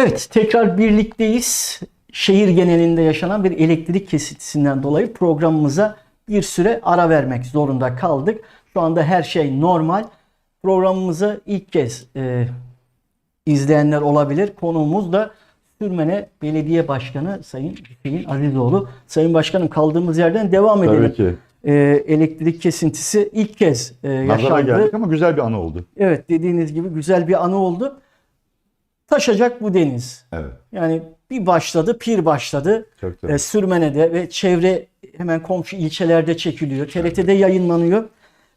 Evet, tekrar birlikteyiz. Şehir genelinde yaşanan bir elektrik kesintisinden dolayı programımıza bir süre ara vermek zorunda kaldık. Şu anda her şey normal. Programımızı ilk kez e, izleyenler olabilir. Konuğumuz da Sürmene Belediye Başkanı Sayın Hüseyin Azizoğlu. Sayın Başkanım kaldığımız yerden devam edelim. Tabii ki. E, elektrik kesintisi ilk kez e, Nazara yaşandı. geldik ama güzel bir anı oldu. Evet dediğiniz gibi güzel bir anı oldu. Taşacak bu deniz. Evet. Yani bir başladı, pir başladı. Çok E, güzel. Sürmene'de ve çevre hemen komşu ilçelerde çekiliyor. TRT'de yayınlanıyor.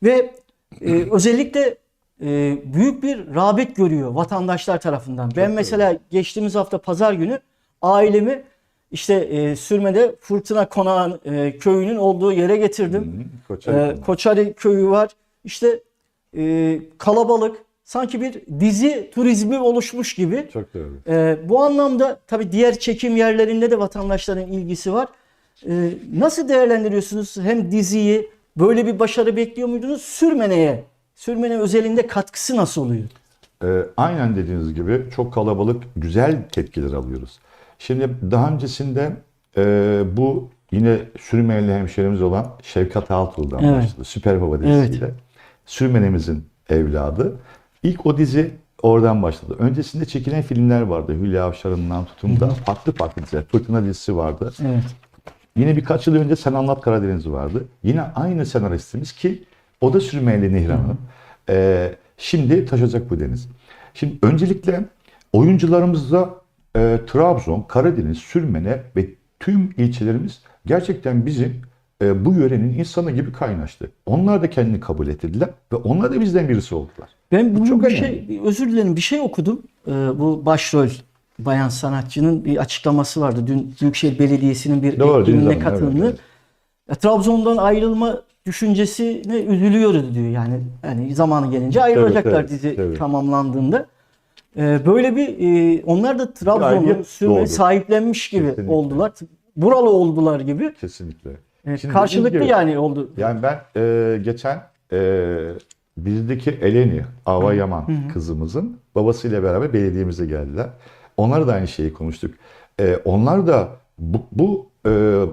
Ve e, özellikle e, büyük bir rağbet görüyor vatandaşlar tarafından. ben mesela geçtiğimiz hafta pazar günü ailemi işte e, Sürme'de Fırtına Konağı e, köyünün olduğu yere getirdim. Hı, Koçarı Ee, konu. Koçari köyü var. İşte e, kalabalık, sanki bir dizi turizmi oluşmuş gibi. Çok doğru. Ee, bu anlamda tabii diğer çekim yerlerinde de vatandaşların ilgisi var. Ee, nasıl değerlendiriyorsunuz hem diziyi, böyle bir başarı bekliyor muydunuz? Sürmene'ye, Sürmene özelinde katkısı nasıl oluyor? Ee, aynen dediğiniz gibi çok kalabalık, güzel tepkiler alıyoruz. Şimdi daha öncesinde e, bu yine Sürmeneli hemşerimiz olan Şevkat Altuğ'dan Evet. başladı. Süper Baba dizisiyle. Sürmenemizin evladı. İlk o dizi oradan başladı. Öncesinde çekilen filmler vardı. Hülya Avşar'ından tutun da farklı farklı diziler. Fırtına dizisi vardı. Evet. Yine birkaç yıl önce Sen Anlat Karadeniz vardı. Yine aynı senaristimiz ki o da Sürmeyeli Nihran Hanım. Ee, şimdi taşacak bu deniz. Şimdi öncelikle oyuncularımızda e, Trabzon, Karadeniz, Sürmene ve tüm ilçelerimiz gerçekten bizim e, bu yörenin insanı gibi kaynaştı. Onlar da kendini kabul ettirdiler ve onlar da bizden birisi oldular. Ben bugün çok bir önemli. şey, özür dilerim bir şey okudum. Ee, bu başrol bayan sanatçının bir açıklaması vardı. Dün Büyükşehir Belediyesi'nin bir Doğru, etkinliğine evet, katılımı. evet. Trabzon'dan ayrılma düşüncesine üzülüyoruz diyor yani. Yani zamanı gelince ayrılacaklar evet, dizi evet. tamamlandığında. Ee, böyle bir e, onlar da Trabzon'u ayrı sürme sahiplenmiş gibi Kesinlikle. oldular. Buralı oldular gibi. Kesinlikle. Ee, Şimdi karşılıklı gibi- yani oldu. Yani ben e, geçen e, bizdeki Eleni Ava Yaman kızımızın babasıyla beraber belediyemize geldiler. Onlar da aynı şeyi konuştuk. E, onlar da bu, bu e,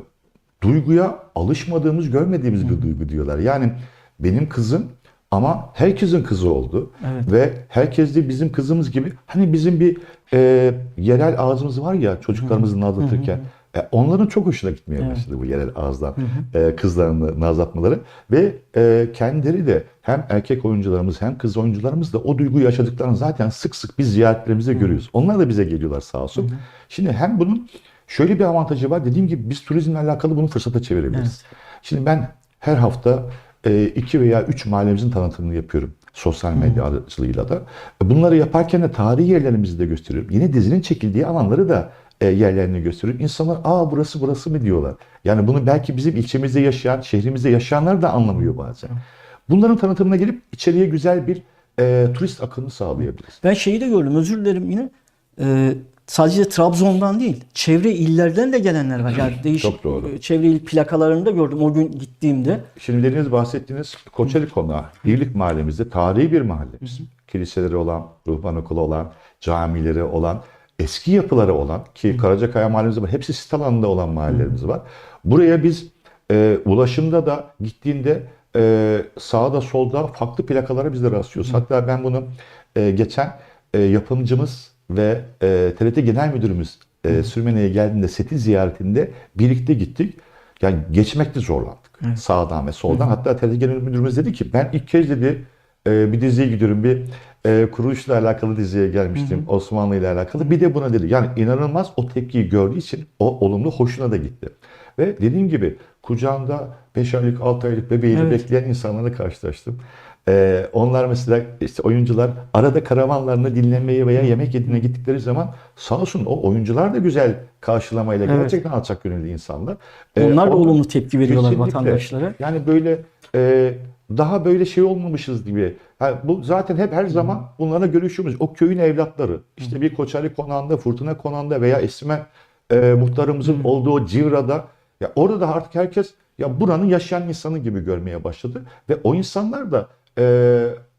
duyguya alışmadığımız, görmediğimiz bir duygu diyorlar. Yani benim kızım ama herkesin kızı oldu. Evet. Ve herkes de bizim kızımız gibi hani bizim bir e, yerel ağzımız var ya çocuklarımızı nazlatırken e, onların çok hoşuna gitmeye başladı bu yerel ağızdan e, kızlarını nazlatmaları ve e, kendileri de hem erkek oyuncularımız hem kız oyuncularımız da o duyguyu yaşadıklarını zaten sık sık biz ziyaretlerimizde görüyoruz. Onlar da bize geliyorlar sağ olsun. Şimdi hem bunun şöyle bir avantajı var. Dediğim gibi biz turizmle alakalı bunu fırsata çevirebiliriz. Şimdi ben her hafta e, iki veya üç mahallemizin tanıtımını yapıyorum. Sosyal medya aracılığıyla da. Bunları yaparken de tarihi yerlerimizi de gösteriyorum. Yine dizinin çekildiği alanları da yerlerini gösteriyorum. İnsanlar aa burası burası mı diyorlar. Yani bunu belki bizim ilçemizde yaşayan, şehrimizde yaşayanlar da anlamıyor bazen. Bunların tanıtımına gelip içeriye güzel bir e, turist akını sağlayabiliriz. Ben şeyi de gördüm özür dilerim yine. Ee, sadece Trabzon'dan değil, çevre illerden de gelenler var. Yani değişik Çok doğru. e, çevre il plakalarını da gördüm o gün gittiğimde. Şimdi dediğiniz bahsettiğiniz Koçeli Konağı, Birlik Mahallemizde tarihi bir mahallemiz. Kiliseleri olan, ruhban okulu olan, camileri olan, eski yapıları olan ki Karacakaya Mahallemizde var. Hepsi sit alanında olan mahallelerimiz var. Buraya biz e, ulaşımda da gittiğinde e, sağda solda farklı plakalara biz de rastlıyoruz. Hatta ben bunu e, geçen e, yapımcımız ve e, TRT Genel Müdürümüz e, Sürmene'ye geldiğinde seti ziyaretinde birlikte gittik. Yani geçmekte zorlandık. Sağdan ve soldan. Hatta TRT Genel Müdürümüz dedi ki ben ilk kez dedi e, bir diziye gidiyorum. Bir e, kuruluşla alakalı diziye gelmiştim. Osmanlı ile alakalı. Bir de buna dedi. Yani inanılmaz o tepkiyi gördüğü için o olumlu hoşuna da gitti. Ve dediğim gibi kucağında 5 aylık 6 aylık bebeğini Evet. bekleyen insanlarla karşılaştım. E, onlar mesela işte oyuncular arada karavanlarını dinlemeye veya yemek yediğine gittikleri zaman sağ olsun o oyuncular da güzel karşılamayla Evet. gerçekten alçak gönüllü insanlar. E, Onlar da olumlu tepki veriyorlar Kesinlikle. vatandaşlara. Yani böyle e, daha böyle şey olmamışız gibi. Ha, bu zaten hep her zaman bunlara görüşümüz. O köyün evlatları. İşte bir Koçari konağında, Fırtına konağında veya Esme e, muhtarımızın olduğu Civra'da ya orada da artık herkes ya buranın yaşayan insanı gibi görmeye başladı ve o insanlar da e,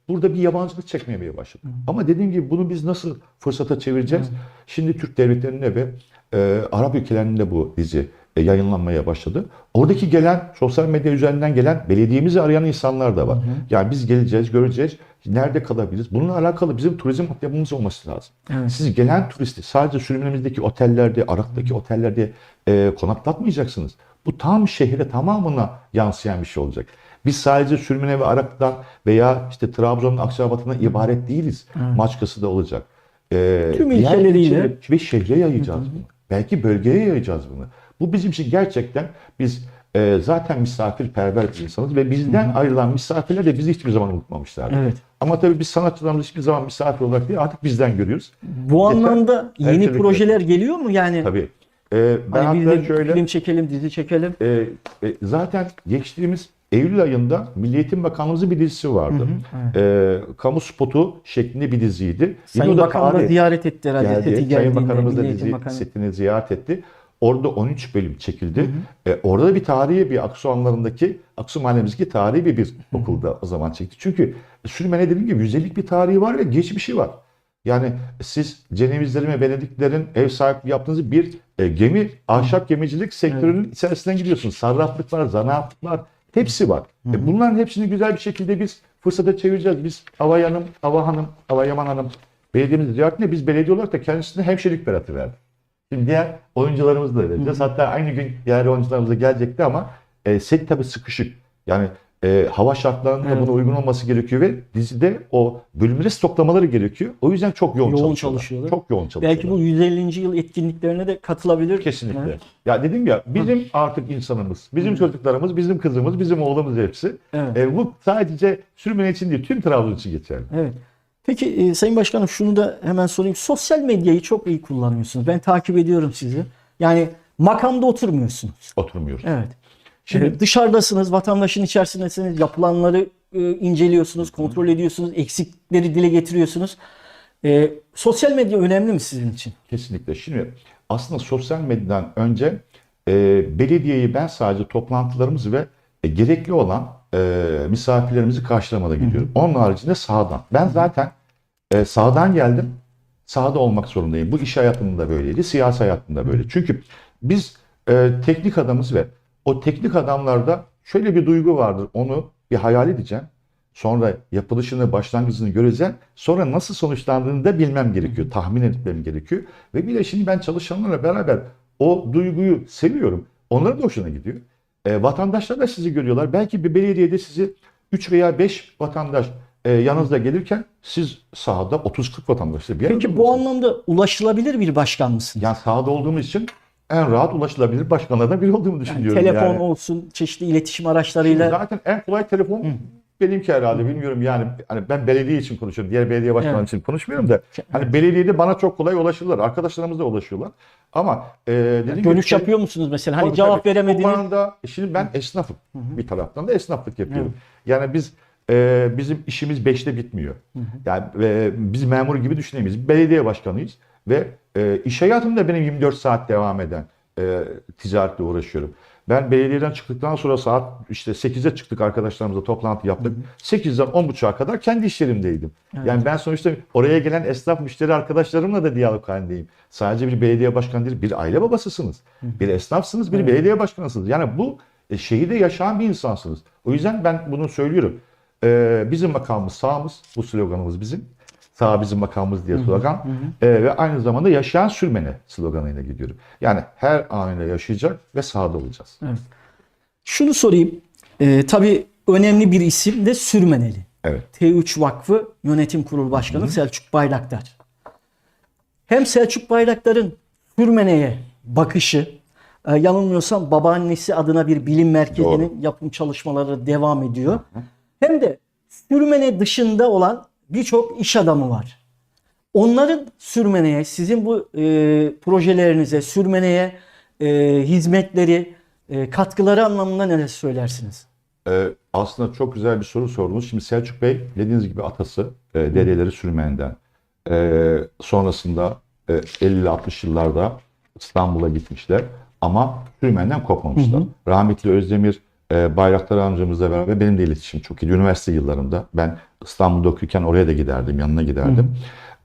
burada bir yabancılık çekmemeye başladı. Ama dediğim gibi bunu biz nasıl fırsata çevireceğiz? Şimdi Türk devletlerinde ve e, Arap ülkelerinde bu dizi yayınlanmaya başladı. Oradaki gelen sosyal medya üzerinden gelen belediyemizi arayan insanlar da var. Yani biz geleceğiz, göreceğiz. Nerede kalabiliriz? Bununla alakalı bizim turizm altyapımız olması lazım. Evet. Siz gelen turisti sadece sürümlerimizdeki otellerde, Arak'taki otellerde e, konaklatmayacaksınız. Bu tam şehre tamamına yansıyan bir şey olacak. Biz sadece Sürmene ve Arak'tan veya işte Trabzon'un Akçabat'ından ibaret değiliz. Maçkası da olacak. E, Tüm ilçeleriyle. ilçeler ve şehre yayacağız bunu. Belki bölgeye yayacağız bunu. Bu bizim için gerçekten biz e, zaten misafirperver bir insanız ve bizden ayrılan misafirler de bizi hiçbir zaman unutmamışlardır. Evet. Ama tabii biz sanatçılarımız hiçbir zaman misafir olarak değil artık bizden görüyoruz. Bu Yeter. anlamda yeni türlü projeler geliyor mu yani? Tabii. E, ben Hani hatta şöyle film çekelim, dizi çekelim. e, e, zaten geçtiğimiz Eylül ayında Milli Eğitim Bakanlığımızın bir dizisi vardı. E, kamu spotu şeklinde bir diziydi. Sayın Bakan da ziyaret etti herhalde. geldi. Seti Sayın Bakanımız da dizi Bakanı. setini ziyaret etti. Orada 13 bölüm çekildi. E, orada da bir tarihi bir Aksu anlarındaki Aksu mahallemizdeki tarihi bir, bir okulda o zaman çekti. Çünkü Sürmene dediğim gibi yüzyıllık bir tarihi var ve geçmişi var. Yani siz Cenevizlerin ve Venediklerin ev sahipliği yaptığınız bir e, gemi, ahşap gemicilik sektörünün içerisinden gidiyorsunuz. Sarraflık var, zanaatlık var. Hepsi var. E, bunların hepsini güzel bir şekilde biz fırsata çevireceğiz. Biz Hava Hanım, Hava Hanım, Hava Yaman Hanım belediyemiz ziyaretinde biz belediye olarak da kendisine hemşirelik beratı verdik. Şimdi diğer oyuncularımızı da vereceğiz. Hatta aynı gün diğer oyuncularımız da gelecekti ama e, set tabii sıkışık. Yani e, hava şartlarında Evet. buna uygun olması gerekiyor ve dizide o bölümleri stoklamaları gerekiyor. O yüzden çok yoğun, Yoğun çalışıyorlar. çalışıyorlar. Çok yoğun çalışıyorlar. Belki bu 150. yıl etkinliklerine de katılabilir. Kesinlikle. Evet. Ya dedim ya bizim artık insanımız, bizim çocuklarımız, bizim kızımız, bizim oğlumuz hepsi. Evet. E, bu sadece Sürmene için değil, tüm Trabzon için geçerli. Evet. Peki e, Sayın Başkanım şunu da hemen sorayım. Sosyal medyayı çok iyi kullanıyorsunuz. Ben takip ediyorum sizi. Yani makamda oturmuyorsunuz. Oturmuyoruz. Evet. Şimdi- Şimdi dışarıdasınız, vatandaşın içerisindesiniz, yapılanları e, inceliyorsunuz, kontrol ediyorsunuz, eksikleri dile getiriyorsunuz. E, sosyal medya önemli mi sizin için? Kesinlikle. Şimdi aslında sosyal medyadan önce e, belediyeyi ben sadece toplantılarımız ve e, gerekli olan e, misafirlerimizi karşılamada gidiyorum. Onun haricinde sağdan. Ben zaten e, sağdan geldim. Sahada olmak zorundayım. Bu iş hayatında böyleydi. Siyasi hayatında böyle. Çünkü biz e, teknik adamız ve o teknik adamlarda şöyle bir duygu vardır. Onu bir hayal edeceğim. Sonra yapılışını, başlangıcını göreceğim. Sonra nasıl sonuçlandığını da bilmem gerekiyor. Tahmin etmem gerekiyor. Ve bir de şimdi ben çalışanlarla beraber o duyguyu seviyorum. Onlara da hoşuna gidiyor. E, vatandaşlar da sizi görüyorlar. Belki bir belediyede sizi 3 veya 5 vatandaş e, yanınızda gelirken siz sahada 30-40 vatandaşla bir Peki bu anlamda ulaşılabilir bir başkan mısınız? Yani sahada olduğumuz için en rahat ulaşılabilir başkanlardan biri olduğumu Yani düşünüyorum. telefon yani. olsun, çeşitli iletişim Şimdi araçlarıyla. Zaten en kolay telefon benimki herhalde bilmiyorum yani hani ben belediye için konuşuyorum. Diğer belediye başkanları Evet. için konuşmuyorum da hani belediyede bana çok kolay ulaşırlar. Arkadaşlarımız da ulaşıyorlar. Ama e, dediğim gibi Dönüş şey- yapıyor musunuz mesela? Hani Tabii, cevap. O konuda şimdi ben esnafım. Bir taraftan da esnaflık yapıyorum. Yani biz e, bizim işimiz beşte bitmiyor. Yani e, biz memur gibi düşünemeyiz. Belediye başkanıyız ve e, iş hayatımda benim 24 saat devam eden e, ticaretle uğraşıyorum. Ben belediyeden çıktıktan sonra saat işte 8'e çıktık arkadaşlarımızla toplantı yaptık. 8'den 10.30'a kadar kendi iş yerimdeydim. Yani ben sonuçta oraya gelen esnaf müşteri arkadaşlarımla da diyalog halindeyim. Sadece bir belediye başkanı değil, bir aile babasısınız. Bir esnafsınız, bir belediye başkanısınız. Yani bu e, şehirde yaşayan bir insansınız. O yüzden ben bunu söylüyorum. Ee, bizim makamımız sağımız, bu sloganımız bizim. Sağ bizim makamımız diye slogan. Ee, ve aynı zamanda yaşayan sürmene sloganıyla gidiyorum. Yani her anıyla yaşayacak ve sahada olacağız. Şunu sorayım. Ee, tabii önemli bir isim de Sürmeneli. Evet. T3 Vakfı Yönetim Kurulu Başkanı Selçuk Bayraktar. Hem Selçuk Bayraktar'ın Sürmene'ye bakışı, e, yanılmıyorsam babaannesi adına bir bilim merkezinin Doğru. yapım çalışmaları devam ediyor. Hem de Sürmene dışında olan birçok iş adamı var. Onların Sürmene'ye, sizin bu e, projelerinize, Sürmene'ye e, hizmetleri, e, katkıları anlamında neler söylersiniz? Ee, aslında çok güzel bir soru sordunuz. Şimdi Selçuk Bey dediğiniz gibi atası e, dedeleri sürmenden. E, sonrasında e, 50-60 yıllarda İstanbul'a gitmişler ama sürmenden kopmamışlar. Rahmetli Özdemir Bayraktar amcamızla beraber benim de iletişim çok iyi. Üniversite yıllarımda ben İstanbul'da okurken oraya da giderdim, yanına giderdim.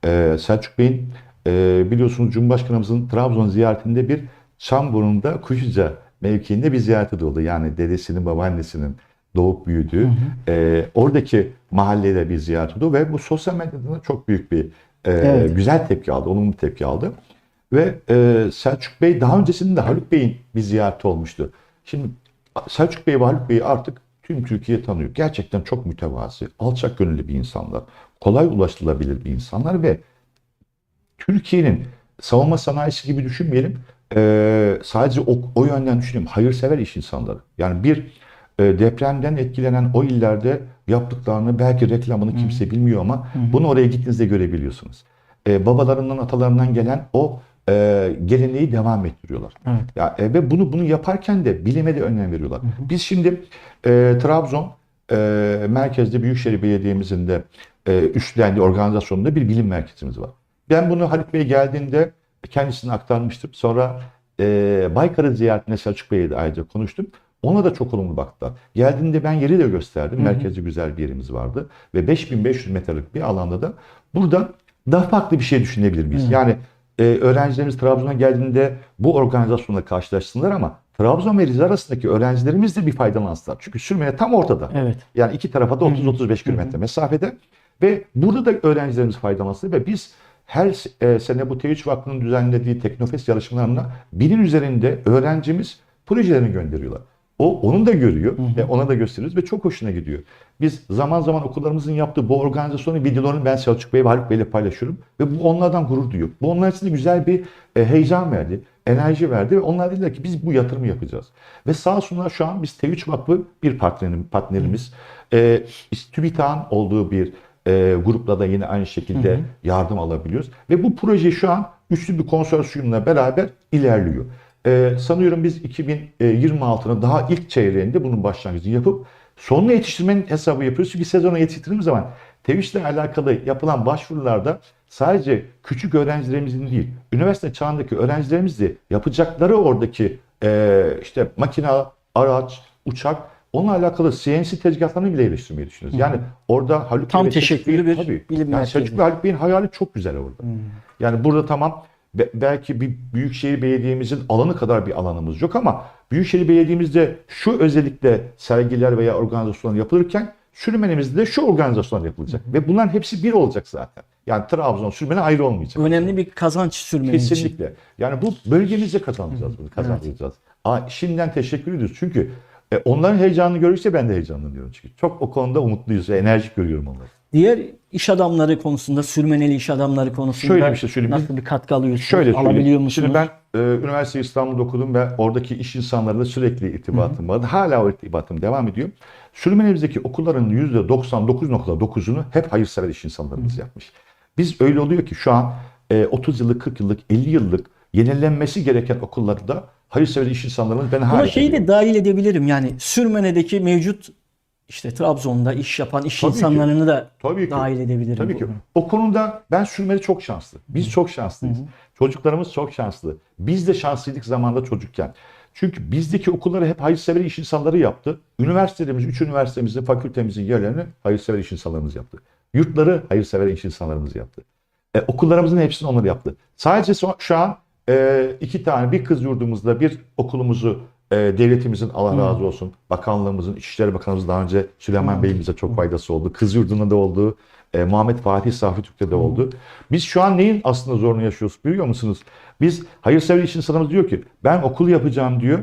E, Selçuk Bey'in e, biliyorsunuz Cumhurbaşkanımızın Trabzon ziyaretinde bir Çamburnu'nda Kuşuca mevkiinde bir ziyareti de oldu. Yani dedesinin, babaannesinin doğup büyüdüğü e, oradaki mahallede bir ziyaret oldu ve bu sosyal medyada da çok büyük bir e, Evet. güzel tepki aldı, olumlu tepki aldı. Ve e, Selçuk Bey daha öncesinde Haluk Bey'in bir ziyareti olmuştu. Şimdi Selçuk Bey ve Haluk Bey'i artık tüm Türkiye tanıyor. Gerçekten çok mütevazi, alçak gönüllü bir insanlar. Kolay ulaşılabilir bir insanlar ve Türkiye'nin savunma sanayisi gibi düşünmeyelim. Ee, sadece o, o yönden düşünelim. Hayırsever iş insanları. Yani bir e, depremden etkilenen o illerde yaptıklarını belki reklamını kimse bilmiyor ama bunu oraya gittiğinizde görebiliyorsunuz. Ee, babalarından, atalarından gelen o e, geleneği devam ettiriyorlar. Evet. Ya, e, ve bunu bunu yaparken de bilime de önem veriyorlar. Biz şimdi e, Trabzon e, merkezde Büyükşehir Belediye'mizin de e, üstlendiği organizasyonunda bir bilim merkezimiz var. Ben bunu Haluk Bey geldiğinde kendisine aktarmıştım. Sonra e, Baykar'ın ziyaretine Selçuk Bey'le ayrıca konuştum. Ona da çok olumlu baktılar. Geldiğinde ben yeri de gösterdim. Merkezde güzel bir yerimiz vardı. Ve 5500 metrelik bir alanda da burada daha farklı bir şey düşünebilir miyiz? Yani e, öğrencilerimiz Trabzon'a geldiğinde bu organizasyonla karşılaşsınlar ama Trabzon ve Rize arasındaki öğrencilerimiz de bir faydalansınlar. Çünkü Sürmene tam ortada. Evet. Yani iki tarafa da 30-35 kilometre mesafede. Ve burada da öğrencilerimiz faydalansın ve biz her e, sene bu T3 Vakfı'nın düzenlediği Teknofest yarışmalarına binin üzerinde öğrencimiz projelerini gönderiyorlar. O onun da görüyor ve ona da gösteriyoruz ve çok hoşuna gidiyor. Biz zaman zaman okullarımızın yaptığı bu organizasyonun videolarını ben Selçuk Bey ve Haluk Bey ile paylaşıyorum ve bu onlardan gurur duyuyor. Bu onlar için de güzel bir e, heyecan verdi, enerji verdi ve onlar dediler ki biz bu yatırımı yapacağız. Ve sağ olsunlar şu an biz T3 Vakfı bir partnerim, partnerimiz. E, TÜBİTAK'ın olduğu bir e, grupla da yine aynı şekilde yardım alabiliyoruz. Ve bu proje şu an üçlü bir konsorsiyumla beraber ilerliyor. E, sanıyorum biz 2026'nın daha ilk çeyreğinde bunun başlangıcını yapıp sonunu yetiştirmenin hesabı yapıyoruz. Çünkü sezona yetiştirdiğimiz zaman TEVİŞ'le alakalı yapılan başvurularda sadece küçük öğrencilerimizin değil, üniversite çağındaki öğrencilerimiz de yapacakları oradaki e, işte makina, araç, uçak onunla alakalı CNC tezgahlarını bile geliştirmeyi düşünüyoruz. Yani orada Haluk Tam Bey ve teşekküllü Selçuk Bey- bir tabii. bilim yani merkezi. Selçuk Haluk Bey'in hayali çok güzel orada. Yani burada tamam be- belki bir Büyükşehir Belediye'mizin alanı kadar bir alanımız yok ama Büyükşehir Belediye'mizde şu özellikle sergiler veya organizasyonlar yapılırken Sürmenimizde de şu organizasyonlar yapılacak. Ve bunların hepsi bir olacak zaten. Yani Trabzon, Sürmene ayrı olmayacak. Önemli bir kazanç sürmeniz için. Kesinlikle. Yani bu bölgemize kazanacağız bunu, kazanacağız. Aa, şimdiden teşekkür ediyoruz. Çünkü e, onların heyecanını görürse ben de heyecanlanıyorum çünkü. Çok o konuda umutluyuz ve enerjik görüyorum onları. Diğer iş adamları konusunda, sürmeneli iş adamları konusunda Şöyle bir şey söyleyeyim. nasıl bir katkı alıyorsunuz? Şöyle Alabiliyor söyleyeyim. musunuz? Şimdi ben e, üniversite İstanbul'da okudum ve oradaki iş insanlarıyla sürekli irtibatım vardı. Hala o irtibatım devam ediyor. Sürmenimizdeki okulların %99.9'unu hep hayırsever iş insanlarımız yapmış. Biz öyle oluyor ki şu an e, 30 yıllık, 40 yıllık, 50 yıllık yenilenmesi gereken okullarda hayırsever iş insanlarımız ben Buna şeyi de dahil edebilirim. Yani Sürmene'deki mevcut işte Trabzon'da iş yapan iş Tabii ki. insanlarını da Tabii ki. dahil edebilirim. Tabii ki. bu- O konuda ben sürmeli çok şanslı. Biz çok şanslıyız. Çocuklarımız çok şanslı. Biz de şanslıydık zamanda çocukken. Çünkü bizdeki okulları hep hayırsever iş insanları yaptı. Üniversitelerimiz, üç üniversitemizin, fakültemizin yerlerini hayırsever iş insanlarımız yaptı. Yurtları hayırsever iş insanlarımız yaptı. E, okullarımızın hepsini onlar yaptı. Sadece şu an e, iki tane bir kız yurdumuzda bir okulumuzu e, devletimizin Allah razı olsun bakanlığımızın İçişleri Bakanımız daha önce Süleyman Bey'imize çok faydası oldu. Kız yurdunda da oldu. E, Muhammed Fatih Safi Türk'te de oldu. Biz şu an neyin aslında zorunu yaşıyoruz biliyor musunuz? Biz hayırsever iş insanımız diyor ki ben okul yapacağım diyor.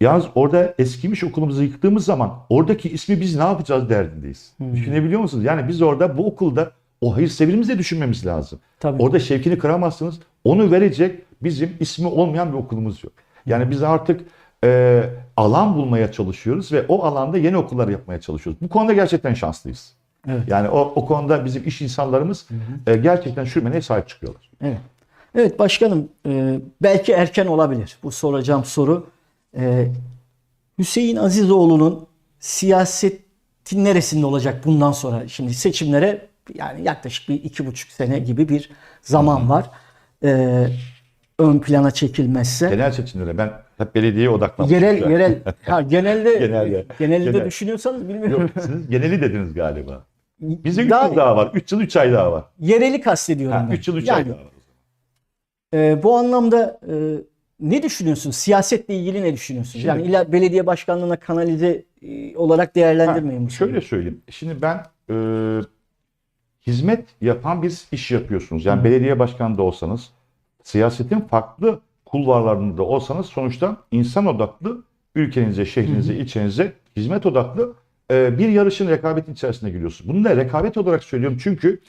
Yalnız orada eskimiş okulumuzu yıktığımız zaman oradaki ismi biz ne yapacağız derdindeyiz. Düşünebiliyor musunuz? Yani biz orada bu okulda o hayırseverimizi de düşünmemiz lazım. Tabii. Orada şevkini kıramazsınız. Onu verecek bizim ismi olmayan bir okulumuz yok. Yani biz artık e, alan bulmaya çalışıyoruz ve o alanda yeni okullar yapmaya çalışıyoruz. Bu konuda gerçekten şanslıyız. Evet. Yani o, o konuda bizim iş insanlarımız e, gerçekten Sürmene'ye sahip çıkıyorlar. Evet. Evet başkanım e, belki erken olabilir bu soracağım soru. E, Hüseyin Azizoğlu'nun siyasetin neresinde olacak bundan sonra? Şimdi seçimlere yani yaklaşık bir iki buçuk sene gibi bir zaman var. E, ön plana çekilmezse Genel seçimlere ben hep belediyeye odaklanmışım. yerel yerel ha, genelde Genelde. genelde Genel. düşünüyorsanız bilmiyorum. Yok siz geneli dediniz galiba. Bize 3 Daha- yıl daha var. 3 yıl 3 ay daha var. Yereli kastediyorum Ha, ben. 3 yıl 3 yani, ay daha var. e, bu anlamda e, ne düşünüyorsun? Siyasetle ilgili ne düşünüyorsun? Şimdi- yani illa belediye başkanlığına kanalize e, olarak değerlendirmeyin Ha, bu şöyle söyleyeyim. Şimdi ben e, hizmet yapan bir iş yapıyorsunuz. Yani belediye başkanı da olsanız, siyasetin farklı kulvarlarında olsanız sonuçta insan odaklı ülkenize, şehrinize, ilçenize hizmet odaklı e, bir yarışın rekabetin içerisine giriyorsunuz. Bunu da rekabet olarak söylüyorum çünkü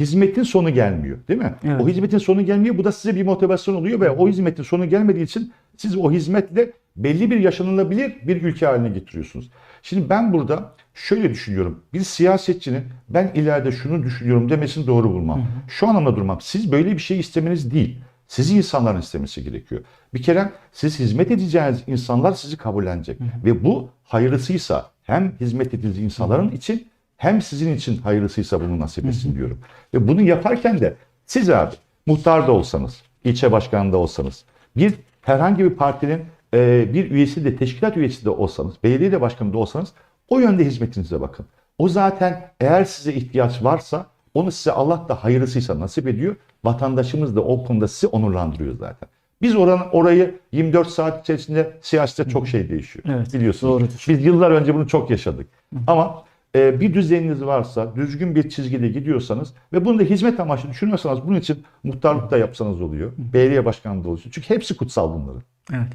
hizmetin sonu gelmiyor değil mi? Evet. O hizmetin sonu gelmiyor. Bu da size bir motivasyon oluyor ve o hizmetin sonu gelmediği için siz o hizmetle belli bir yaşanılabilir bir ülke haline getiriyorsunuz. Şimdi ben burada şöyle düşünüyorum. Bir siyasetçinin ben ileride şunu düşünüyorum demesini doğru bulmam. Şu anlamda durmam. Siz böyle bir şey istemeniz değil. Sizi insanların istemesi gerekiyor. Bir kere siz hizmet edeceğiniz insanlar sizi kabullenecek. Ve bu hayırlısıysa hem hizmet edildiği insanların için hem sizin için hayırlısıysa bunu nasip etsin diyorum. Ve bunu yaparken de siz abi muhtar da olsanız, ilçe başkanı da olsanız, bir herhangi bir partinin e, bir üyesi de teşkilat üyesi de olsanız, belediye de başkanı da olsanız o yönde hizmetinize bakın. O zaten eğer size ihtiyaç varsa onu size Allah da hayırlısıysa nasip ediyor. Vatandaşımız da o konuda sizi onurlandırıyor zaten. Biz oranın, orayı 24 saat içerisinde siyasette çok şey değişiyor. Evet, Biliyorsunuz. doğrudur. Biz yıllar önce bunu çok yaşadık. Ama e, bir düzeniniz varsa, düzgün bir çizgide gidiyorsanız ve bunu da hizmet amaçlı düşünüyorsanız bunun için muhtarlık da yapsanız oluyor. Belediye başkanlığı da oluyor. Çünkü hepsi kutsal bunların. Evet.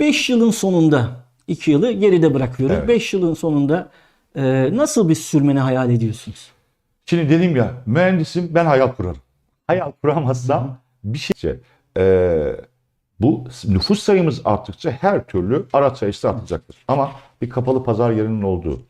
5 yılın sonunda 2 yılı geride bırakıyoruz. Evet. 5 yılın sonunda e, nasıl bir sürmeni hayal ediyorsunuz? Şimdi dedim ya mühendisim ben hayal kurarım. Hayal kuramazsam bir şey. Ee, bu nüfus sayımız arttıkça her türlü araç sayısı artacaktır. Ama bir kapalı pazar yerinin olduğu,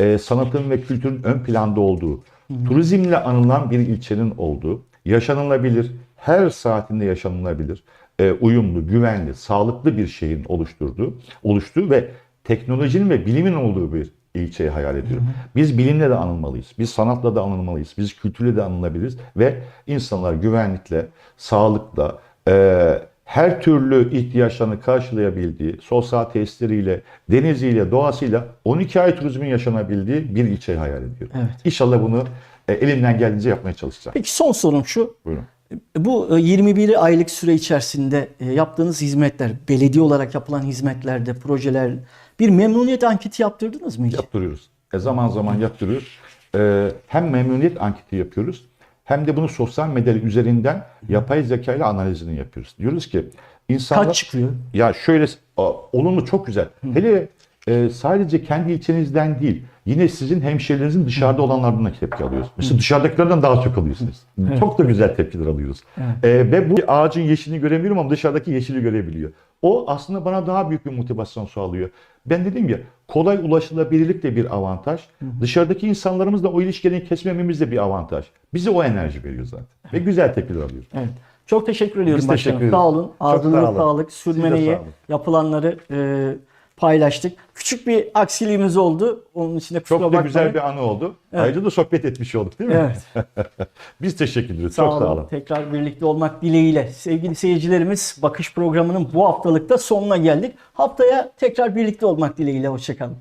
e, sanatın ve kültürün ön planda olduğu, turizmle anılan bir ilçenin olduğu, yaşanılabilir, her saatinde yaşanılabilir, e, uyumlu, güvenli, sağlıklı bir şehrin oluşturduğu, oluştuğu ve teknolojinin ve bilimin olduğu bir ilçeyi hayal ediyorum. Biz bilimle de anılmalıyız. Biz sanatla da anılmalıyız. Biz kültürle de anılabiliriz. Ve insanlar güvenlikle, sağlıkla, e, her türlü ihtiyaçlarını karşılayabildiği, sosyal tesisleriyle, deniziyle, doğasıyla 12 ay turizmin yaşanabildiği bir ilçeyi hayal ediyorum. Evet. İnşallah bunu e, elimden geldiğince yapmaya çalışacağım. Peki son sorum şu. Buyurun. Bu e, 21 aylık süre içerisinde e, yaptığınız hizmetler, belediye olarak yapılan hizmetlerde, projeler bir memnuniyet anketi yaptırdınız mı hiç? Yaptırıyoruz. E, zaman zaman yaptırıyoruz. E, hem memnuniyet anketi yapıyoruz hem de bunu sosyal medya üzerinden yapay zeka ile analizini yapıyoruz. Diyoruz ki insanlar... Kaç çıkıyor? Ya şöyle olumlu çok güzel. Hele e, sadece kendi ilçenizden değil, yine sizin hemşehrilerinizin dışarıda olanlardan da tepki alıyoruz. Mesela dışarıdakilerden daha çok alıyorsunuz. Çok da güzel tepkiler alıyoruz. E, ve bu ağacın yeşilini göremiyorum ama dışarıdaki yeşili görebiliyor. O aslında bana daha büyük bir motivasyon sağlıyor. Ben dedim ya kolay ulaşılabilirlik de bir avantaj. Dışarıdaki insanlarımızla o ilişkileri kesmememiz de bir avantaj. Bize o enerji veriyor zaten. Ve güzel tepkiler alıyoruz. Evet. Çok teşekkür ediyorum Biz başkanım. teşekkür ederiz. Sağ olun. Ağzınıza sağlık. De Sürmeneyi yapılanları e, paylaştık. Küçük bir aksiliğimiz oldu. Onun için de kusura Çok da bakmayın. güzel bir anı oldu. Ayrıca da sohbet etmiş olduk değil mi? Evet. Biz teşekkür ederiz. Sağ Çok olun. sağ olun. Tekrar birlikte olmak dileğiyle. Sevgili seyircilerimiz Bakış programının bu haftalıkta sonuna geldik. Haftaya tekrar birlikte olmak dileğiyle. Hoşçakalın.